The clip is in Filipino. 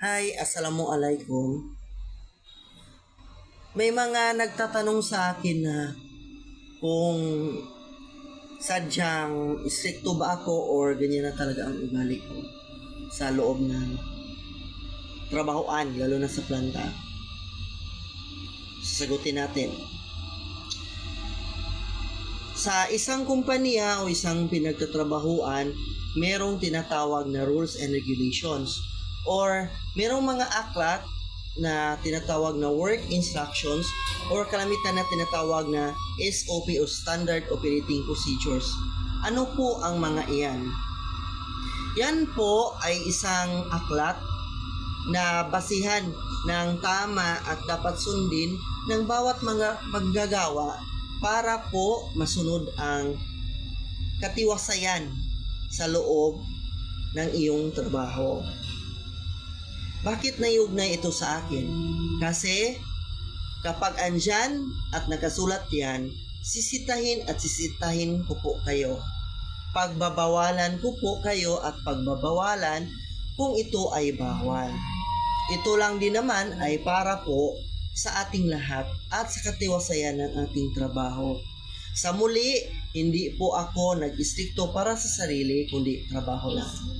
Hi, Assalamualaikum. May mga nagtatanong sa akin na kung sadyang stricto ba ako or ganyan na talaga ang ugali ko sa loob ng trabahoan, lalo na sa planta. Sasagutin natin. Sa isang kumpanya o isang pinagtatrabahuan, merong tinatawag na rules and regulations or merong mga aklat na tinatawag na work instructions or kalamitan na tinatawag na SOP o Standard Operating Procedures. Ano po ang mga iyan? Yan po ay isang aklat na basihan ng tama at dapat sundin ng bawat mga maggagawa para po masunod ang katiwasayan sa loob ng iyong trabaho. Bakit naiugnay ito sa akin? Kasi kapag andyan at nakasulat yan, sisitahin at sisitahin ko po kayo. Pagbabawalan ko po kayo at pagbabawalan kung ito ay bawal. Ito lang din naman ay para po sa ating lahat at sa katiwasayan ng ating trabaho. Sa muli, hindi po ako nag-istrikto para sa sarili, kundi trabaho lang.